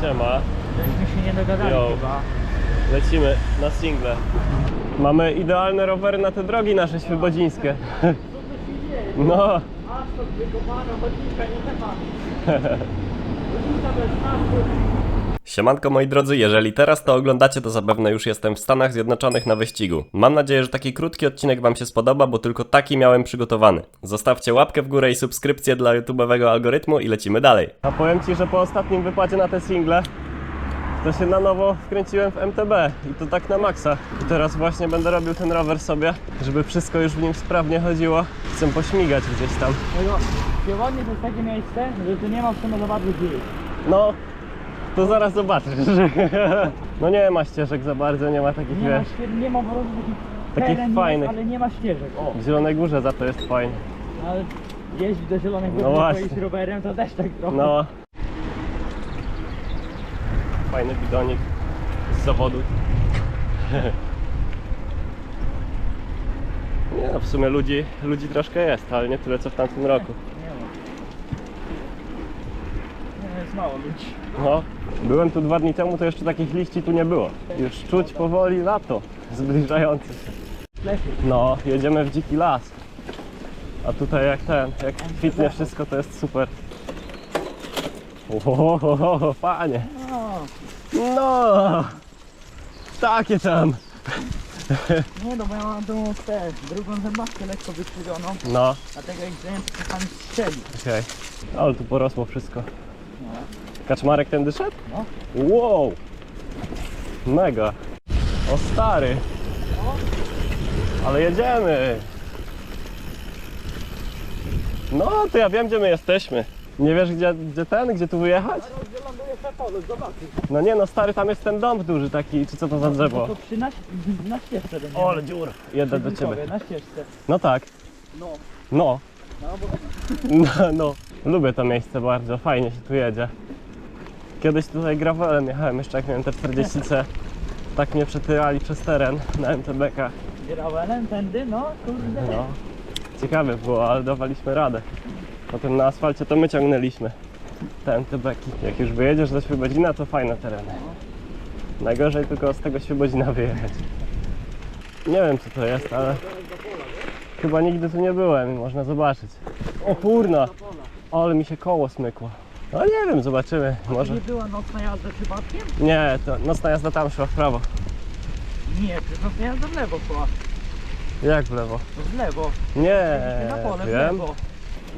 Siema, Żeśmy się nie dogadali Yo. chyba. lecimy na single. Mamy idealne rowery na te drogi nasze świebodzińskie. No, Asfalt wykopano, chodnika nie ma. Chodnika bez asfaltu. Siemanko moi drodzy, jeżeli teraz to oglądacie, to zapewne już jestem w Stanach Zjednoczonych na wyścigu. Mam nadzieję, że taki krótki odcinek Wam się spodoba, bo tylko taki miałem przygotowany. Zostawcie łapkę w górę i subskrypcję dla YouTube'owego algorytmu i lecimy dalej. A powiem Ci, że po ostatnim wypadzie na te single to się na nowo wkręciłem w MTB i to tak na maksa. I teraz właśnie będę robił ten rower sobie, żeby wszystko już w nim sprawnie chodziło. Chcę pośmigać gdzieś tam. Tego, Siewodnie to jest takie miejsce, że tu nie ma w sumie za bardzo gdzie iść. No, to zaraz zobaczysz. No nie ma ścieżek za bardzo, nie ma takich, Nie ma, wiesz... nie ma po prostu takich Takich teren fajnych. Jest, ale nie ma ścieżek. O, W Zielonej Górze za to jest fajnie. ale jeździć do Zielonej Góry No no właśnie. z rowerem to też tak trochę. No. Fajny bidonik z zawodu. Nie no, w sumie ludzi, ludzi troszkę jest, ale nie tyle co w tamtym roku. Nie ma. Nie, jest mało ludzi. No, byłem tu dwa dni temu, to jeszcze takich liści tu nie było. Już czuć powoli lato zbliżające się. No, jedziemy w dziki las. A tutaj jak ten, jak kwitnie wszystko, to jest super. Ohohoho, panie. No, takie tam. nie no, bo ja mam tą tę drugą zębatkę lekko wykrzywioną, No, dlatego jak to czasami strzeli. okej. Ale tu porosło wszystko. No. Kaczmarek tędy szedł? No. Wow! Mega. O stary. Ale jedziemy. No, to ja wiem, gdzie my jesteśmy. Nie wiesz, gdzie, gdzie ten, gdzie tu wyjechać? Zobaczysz. No nie, no stary, tam jest ten dom duży taki, czy co to za drzewo? To przy na, na ścieżce do O, ale dziur. Jedę do ciebie. Na ścieżce. No tak, No, no. no bo No, no, lubię to miejsce bardzo, fajnie się tu jedzie. Kiedyś tutaj gravelem jechałem, jeszcze jak miałem te 40C. Tak mnie przetyrali przez teren na MTB-kach. gravelem tędy, no kurde. No, ciekawe było, ale dawaliśmy radę. Potem na asfalcie to my ciągnęliśmy te MTB-ki. Jak już wyjedziesz do Świebodzina, to fajne tereny. Najgorzej tylko z tego Świebodzina wyjechać. Nie wiem co to jest, ale chyba nigdy tu nie byłem i można zobaczyć. O kurna, ale mi się koło smykło. No nie wiem, zobaczymy. Może. Nie była nocna jazda przypadkiem? Nie, to nocna jazda tam szła w prawo. Nie, przecież nocna jazda w lewo szła. Jak w lewo? To w lewo. Nie, na pole, w wiem. lewo.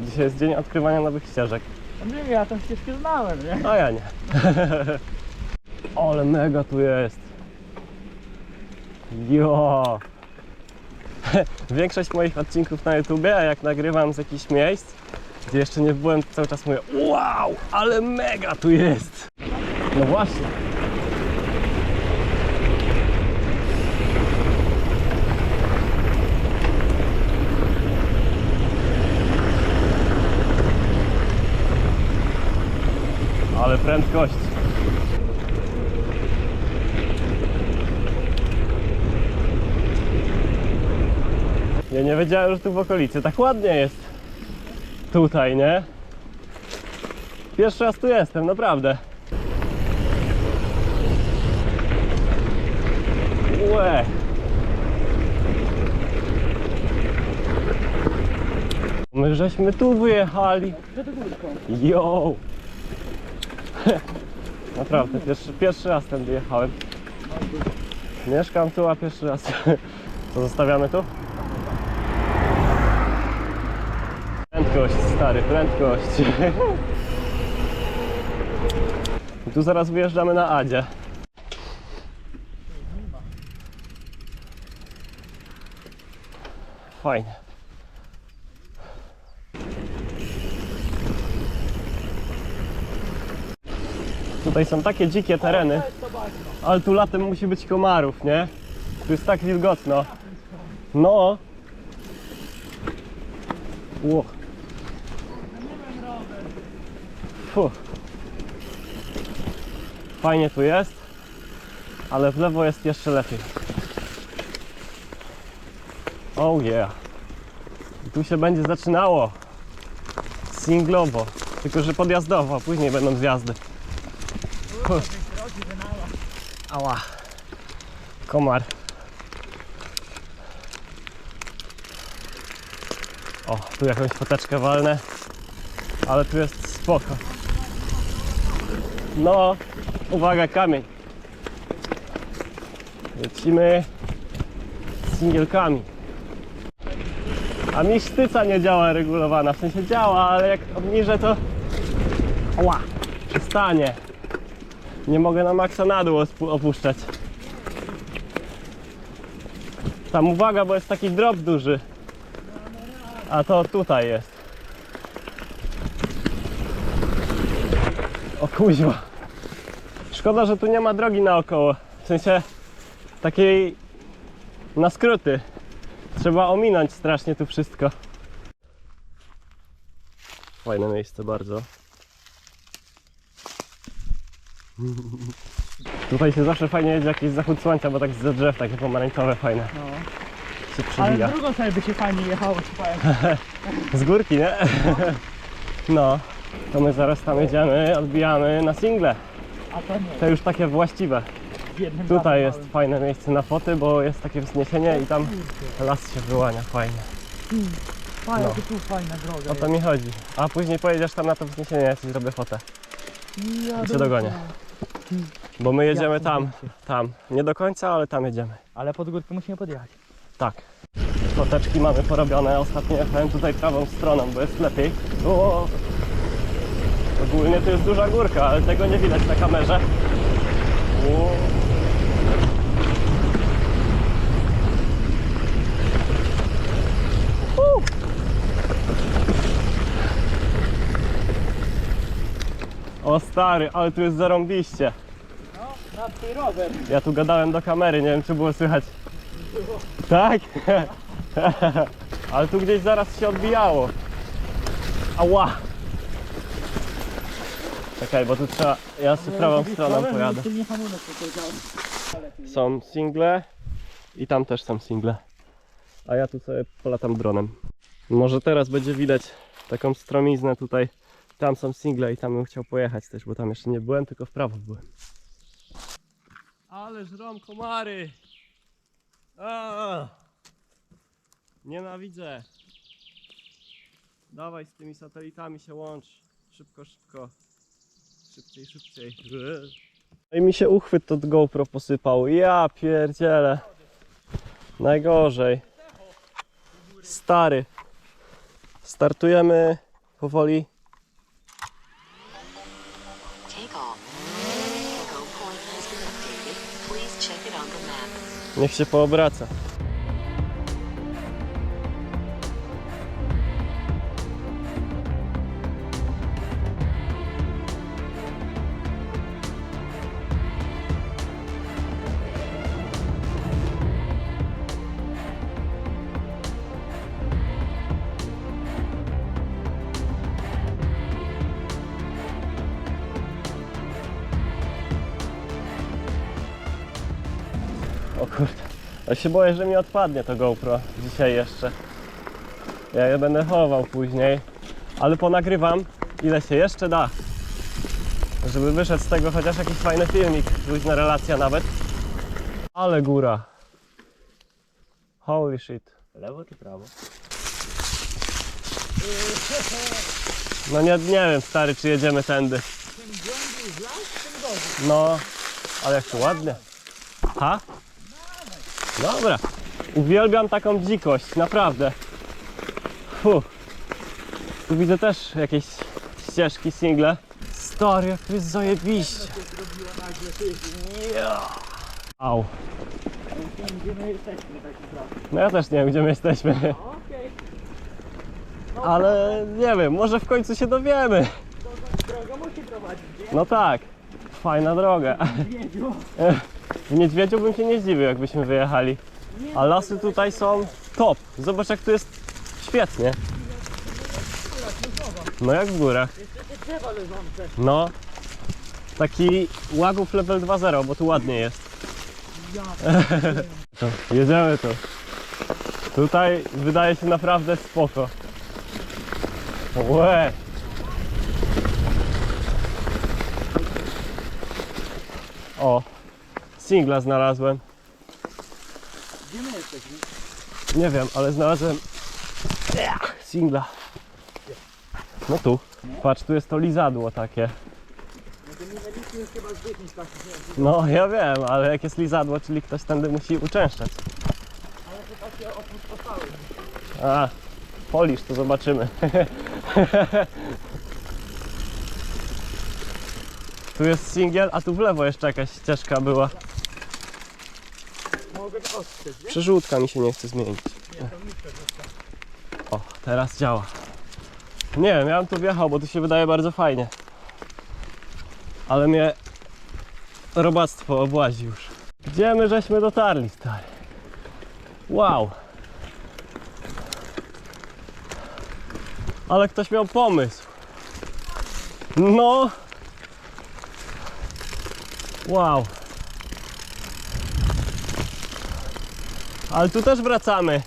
Dzisiaj jest dzień odkrywania nowych ścieżek. No nie, ja tą ścieżkę znałem, nie? A ja nie. Ale mega tu jest. Jo. Większość moich odcinków na YouTubie, a jak nagrywam z jakichś miejsc, gdzie jeszcze nie byłem, cały czas mówię Wow, ale mega tu jest. No właśnie. Ale prędkość. Ja nie wiedziałem, że tu w okolicy tak ładnie jest. Tutaj, nie? Pierwszy raz tu jestem, naprawdę. Łe. My żeśmy tu wyjechali. Yo! Naprawdę, pierwszy, pierwszy raz ten wyjechałem. Mieszkam tu, a pierwszy raz. Co zostawiamy tu? Prędkość, stary, prędkość. I tu zaraz wyjeżdżamy na Adzie. Fajnie. Tutaj są takie dzikie tereny, ale tu latem musi być komarów, nie? Tu jest tak wilgotno. No. Ło. Fu. Fajnie tu jest, ale w lewo jest jeszcze lepiej. Oh yeah. I tu się będzie zaczynało. Singlowo. Tylko, że podjazdowo, a później będą zjazdy. Ała. Komar. O, tu jakąś foteczkę walnę. Ale tu jest spoko. No, uwaga, kamień. Lecimy z singielkami. A mi sztyca nie działa regulowana, w sensie działa, ale jak obniżę to... Ła, przestanie. Nie mogę na maksa na dół opuszczać. Tam uwaga, bo jest taki drop duży. A to tutaj jest. O kuźwa. Szkoda, że tu nie ma drogi naokoło. W sensie takiej na skróty. Trzeba ominąć strasznie tu wszystko. Fajne miejsce bardzo. Tutaj się zawsze fajnie jedzie jakiś zachód słońca, bo tak z drzew takie pomarańczowe fajne No. się Ale przebija. w drugą stronę by się fajnie jechało, ci powiem. Z górki, nie? No, to my zaraz tam jedziemy, odbijamy na single. A to nie, Te już takie właściwe. jednym Tutaj jest fajne miejsce na foty, bo jest takie wzniesienie i tam las się wyłania fajnie. małym. Fajna, no. to tu fajna droga O to mi chodzi. A później pojedziesz tam na to wzniesienie, ja ci zrobię fotę. Ja i cię dogonię. Bo my jedziemy Jasne, tam, tam. Nie do końca, ale tam jedziemy. Ale pod górkę musimy podjechać. Tak. Foteczki mamy porobione. Ostatnio jechałem tutaj prawą stroną, bo jest lepiej. O! Ogólnie to jest duża górka, ale tego nie widać na kamerze. O! U! O stary, ale tu jest zarąbiście. No, na twój rower. Ja tu gadałem do kamery, nie wiem czy było słychać. Tak? Ale tu gdzieś zaraz się odbijało. Ała! Czekaj, bo tu trzeba. Ja z prawą stroną pojadę. Hamulec powiedziałem. Są single i tam też są single. A ja tu sobie polatam dronem. Może teraz będzie widać taką stromiznę tutaj. Tam są single i tam bym chciał pojechać też, bo tam jeszcze nie byłem, tylko w prawo byłem. Ale żrom komary! A! Nienawidzę! Dawaj z tymi satelitami się łącz. Szybko, szybko. Szybciej, szybciej. No i mi się uchwyt od GoPro posypał. Ja pierdzielę. Najgorzej. Stary. Startujemy powoli. Take off. Go Ja się boję, że mi odpadnie to GoPro dzisiaj jeszcze. Ja je będę chował później, ale ponagrywam ile się jeszcze da. Żeby wyszedł z tego chociaż jakiś fajny filmik, luźna relacja nawet. Ale góra. Holy shit. Lewo czy prawo? No nie, nie wiem stary, czy jedziemy tędy. Tym głębiej w las, tym gorzej. No, ale jak to ładnie. Ha? Dobra. Uwielbiam taką dzikość, naprawdę. Fu. Tu widzę też jakieś ścieżki, single. Stary, jak to jest zajebiście. Ja. Au. No ja też nie wiem, gdzie my jesteśmy. Ale nie wiem, może w końcu się dowiemy. Droga musi prowadzić? No tak. Fajna droga. W Niedźwiedziu bym się nie zdziwił, jakbyśmy wyjechali. A lasy tutaj są top. Zobacz, jak tu jest świetnie. No jak w górach. No. Taki łagów level 2.0, bo tu ładnie jest. To, jedziemy tu. Tutaj wydaje się naprawdę spoko. Łe. O, singla znalazłem. Gdzie my jesteśmy? Nie wiem, ale znalazłem singla. No tu. Patrz, tu jest to lizadło takie. No to nie mieliśmy już chyba z 10 takich, nie wiem, No, ja wiem, ale jak jest lizadło, czyli ktoś tędy musi uczęszczać. ale to takie opustoszałe. A, polisz, to zobaczymy. tu jest singiel, a tu w lewo jeszcze jakaś ścieżka była. Mogę to ostrzeć, nie? Przerzutka mi się nie chce zmienić. Nie, to mi przerzutka. O, teraz działa. Nie wiem, ja bym tu wjechał, bo tu się wydaje bardzo fajnie. Ale mnie robactwo obłazi już. Gdzie my żeśmy dotarli, stary? Wow. Ale ktoś miał pomysł. No. Wow. Ale tu też wracamy.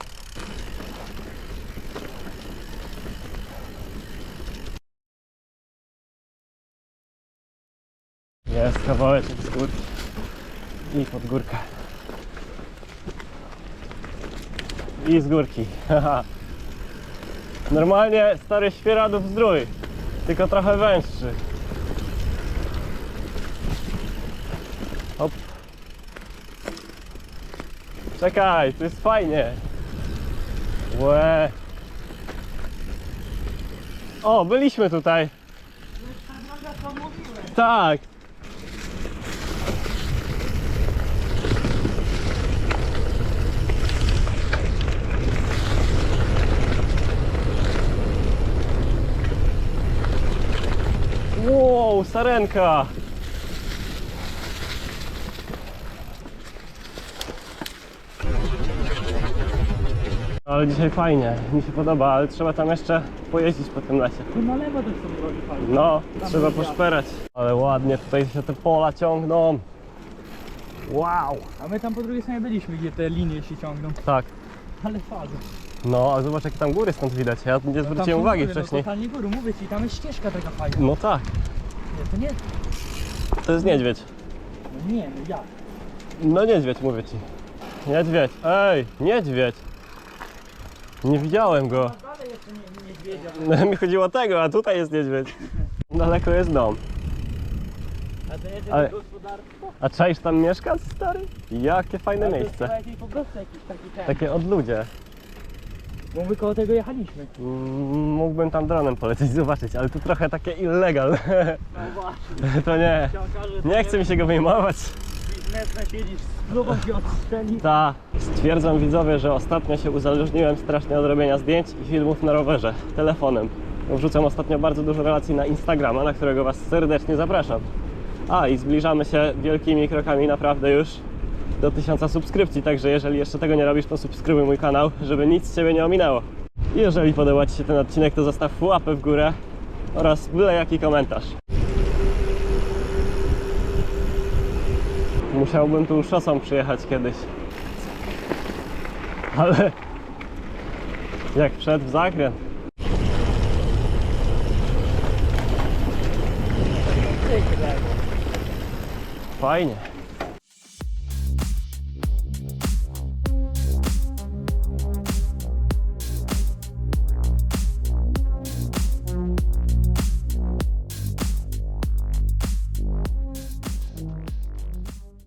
Jest kawałeczek z górki. I pod górkę. I z górki. Normalnie stary świeradów zdrój. Tylko trochę węższy. Czekaj, tu jest fajnie. Łe. O, byliśmy tutaj. Tak. Wow, sarenka. Ale dzisiaj fajnie, mi się podoba, ale trzeba tam jeszcze pojeździć po tym lesie. Tu na lewo też są drogi fajne. No, Tam trzeba poszperać. Ale ładnie tutaj się te pola ciągną. Wow. A my tam po drugiej stronie byliśmy, gdzie te linie się ciągną. Tak. Ale fazy. No, a zobacz jakie tam góry stąd widać. Ja nie zwróciłem uwagi wcześniej. No, totalnie góry, mówię ci, tam jest ścieżka taka fajna. No tak, Nie, to nie, to jest niedźwiedź. no nie, no jak? No niedźwiedź, mówię ci. Niedźwiedź. Ej, niedźwiedź. Nie widziałem go. Niedźwiedzia. Mi chodziło o tego, a tutaj jest niedźwiedź. Daleko jest dom. A to jest Ale- gospodarstwo? A czaisz tam mieszkać, stary? Jakie fajne to miejsce. chyba jakiś po prostu jakiś taki ten. Takie odludzie. Bo my koło tego jechaliśmy. Mm, Mógłbym tam dronem polecieć, zobaczyć, ale tu trochę takie illegal. No właśnie. To nie. Nie chce mi się go wyjmować. Biznesem siedzisz, spróbuj się. Ta. Stwierdzam widzowie, że ostatnio się uzależniłem strasznie od robienia zdjęć i filmów na rowerze, telefonem. Wrzucam ostatnio bardzo dużo relacji na Instagrama, na którego Was serdecznie zapraszam. A i zbliżamy się wielkimi krokami naprawdę już do tysiąca subskrypcji, także jeżeli jeszcze tego nie robisz, to subskrybuj mój kanał, żeby nic Ciebie nie ominęło. I jeżeli podoba Ci się ten odcinek, to zostaw łapę w górę oraz byle jaki komentarz. Musiałbym tu szosą przyjechać kiedyś. Ale jak wszedł w zakręt. Fajnie.